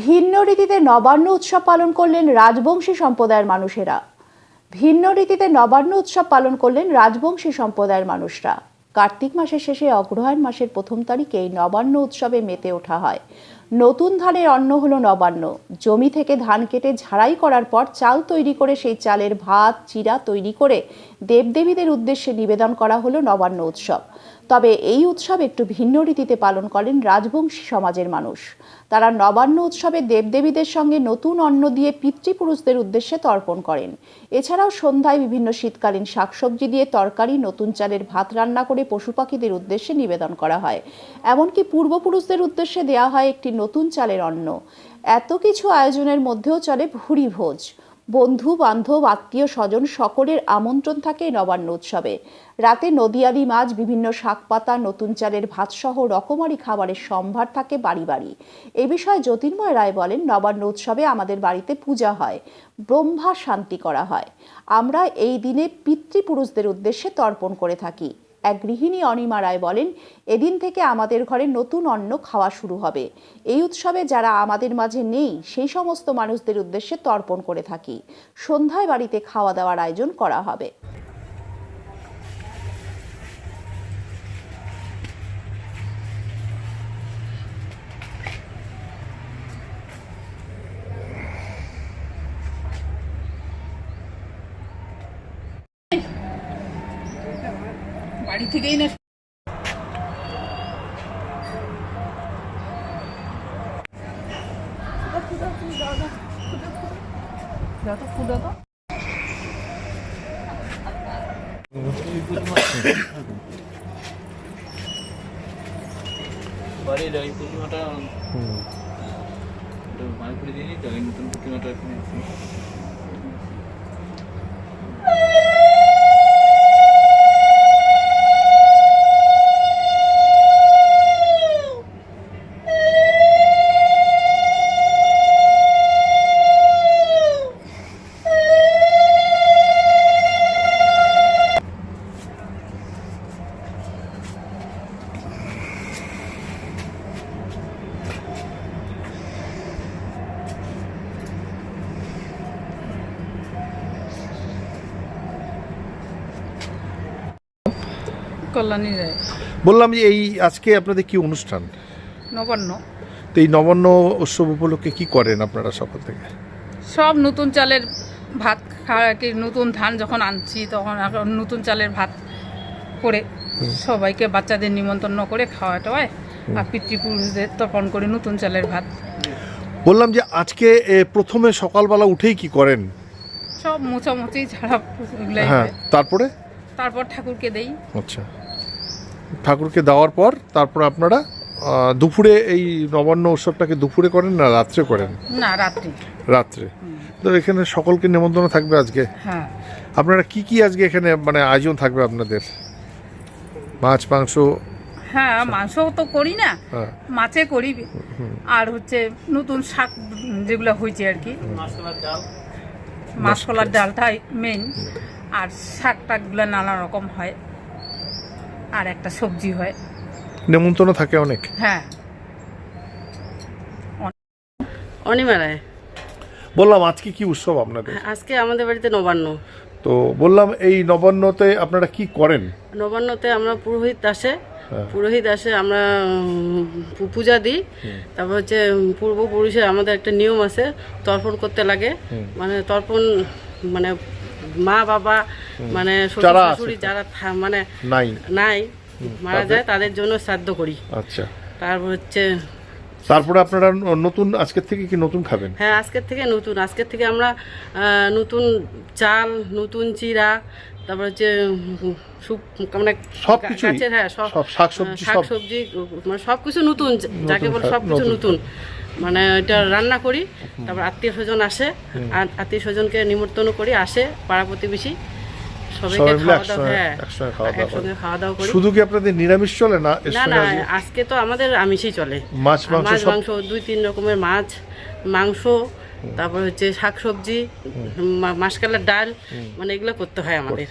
ভিন্ন রীতিতে নবান্ন উৎসব পালন করলেন রাজবংশী সম্প্রদায়ের মানুষেরা। ভিন্ন রীতিতে নবান্ন উৎসব পালন করলেন রাজবংশী সম্প্রদায়ের মানুষরা। কার্তিক মাসের শেষে অগ্রহায়ণ মাসের প্রথম তারিখে নবান্ন উৎসবে মেতে ওঠা হয়। নতুন ধানের অন্ন হলো নবান্ন। জমি থেকে ধান কেটে ঝাড়াই করার পর চাল তৈরি করে সেই চালের ভাত, চিরা তৈরি করে দেবদেবীদের উদ্দেশ্যে নিবেদন করা হলো নবান্ন উৎসব। তবে এই উৎসব একটু ভিন্ন রীতিতে পালন করেন রাজবংশী সমাজের মানুষ। তারা নবান্ন উৎসবে দেবদেবীদের সঙ্গে নতুন অন্ন দিয়ে পিতৃপুরুষদের উদ্দেশ্যে তর্পণ করেন। এছাড়াও সন্ধ্যায় বিভিন্ন শীতকালীন শাকসবজি দিয়ে তরকারি, নতুন চালের ভাত রান্না করে পশু পাখিদের উদ্দেশ্যে নিবেদন করা হয়। এমনকি পূর্বপুরুষদের উদ্দেশ্যে দেওয়া হয় একটি নতুন চালের অন্ন। এত কিছু আয়োজনের মধ্যেও চলে ভুরি ভোজ। বন্ধু, বান্ধব, আত্মীয় স্বজন সকলের আমন্ত্রণ থাকে নবান্ন উৎসবে। রাতে নদিয়াদি মাছ, বিভিন্ন শাকপাতা নতুন চালের ভাতসহ রকমারি খাবারের সম্ভার থাকে বাড়ি বাড়ি। এ বিষয়ে জ্যোতির্ময় রায় বলেন, নবান্ন উৎসবে আমাদের বাড়িতে পূজা হয়, ব্রহ্মা শান্তি করা হয়। আমরা এই দিনে পিতৃপুরুষদের উদ্দেশ্যে তর্পণ করে থাকি। এক গৃহিণী অনিমা রায় বলেন, এদিন থেকে আমাদের ঘরে নতুন অন্ন খাওয়া শুরু হবে। এই উৎসবে যারা আমাদের মাঝে নেই, সেই সমস্ত মানুষদের উদ্দেশ্যে তর্পণ করে থাকি। সন্ধ্যায় বাড়িতে খাওয়া দাওয়ার আয়োজন করা হবে। বাড়ি থেকেই না বাড়ির ওই প্রতিমাটা মায়ের করে দিয়ে তো ওই নতুন প্রতিমাটা এখানে। কল্যাণী রায় বললাম যে এই আজকে আপনাদের কি অনুষ্ঠান? নবান্ন। তো এই নবান্ন উৎসব উপলক্ষে কি করেন আপনারা সকাল থেকে? সব নতুন চালের ভাত খাওয়া কি নতুন ধান যখন আনছি তখন নতুন চালের ভাত করে সবাইকে বাচ্চাদের নিমন্ত্রণ করে খাওয়া টাওয়ায় আর পিতৃপুরুষদের তর্পণ করে নতুন চালের ভাত। বললাম যে আজকে প্রথমে সকালবেলা উঠেই কি করেন? সব মোছামুছি এগুলাই হ্যাঁ। তারপরে? তারপর ঠাকুরকে দেই। আচ্ছা। ঠাকুরকে দেওয়ার পর তারপর আপনারা দুপুরে এই নবান্ন উৎসবটাকে দুপুরে করেন না রাত্রে করেন? না রাত্রি। রাত্রে। তো এখানে সকলকে নিমন্ত্রণ থাকবে আজকে? হ্যাঁ। আপনারা কি কি আজকে এখানে মানে আয়োজন থাকবে আপনাদের? মাছ মাংস? হ্যাঁ মাংস তো করি না হ্যাঁ। মাছে করি। আর হচ্ছে নতুন শাক যেগুলো হয়েছে আর কি। মাছকলার মাসকলার ডালটাই মেন আর শাক টাকগুলো নানা রকম হয়। আর একটা সবজি হয়। নেমন্তন্ন থাকে অনেক। হ্যাঁ। অনিমা রায় বললাম আজকে কি উৎসব আপনাদের? আজকে আমাদের বাড়িতে নবান্ন। তো বললাম এই নবান্নতে আপনারা কি করেন? নবান্নতে আমরা পুরোহিত আসে। হ্যাঁ। পুরোহিত আসে আমরা পূজা দিই। তারপর হচ্ছে পূর্বপুরুষের আমাদের একটা নিয়ম আছে তর্পণ করতে লাগে। মানে তর্পণ মানে মা বাবা মানে শ্বশুর যারা শাশুড়ি যারা থা- মানে নাই। নাই মারা যায় তাদের জন্য শ্রাদ্ধ করি। আচ্ছা। তারপর হচ্ছে তারপরে আপনারা নতুন আজকের থেকে কি নতুন খাবেন? হ্যাঁ আজকের থেকে নতুন। আজকের থেকে আমরা নতুন চাল নতুন চিরা তারপর হচ্ছে মানে সবকিছুই? গাছের হ্যাঁ সব সব শাকসবজি শাক সবজি মানে সব কিছু নতুন যাকে বলে সব কিছু নতুন। মানে এটা রান্না করি তারপর আত্মীয় স্বজন আসে আর আত্মীয় স্বজনকে নিমন্ত্রণ করি আসে পাড়া প্রতিবেশী সবাইকে খাওয়া দাওয়া একসঙ্গে- হ্যাঁ শুধু কি আপনাদের নিরামিষ চলে না না না আজকে তো আমাদের আমিষই চলে। মাছ সব মাংস দুই তিন রকমের মাছ মাংস তারপর হচ্ছে শাকসবজি মাসকালের ডাল মানে এগুলো করতে হয় আমাদের।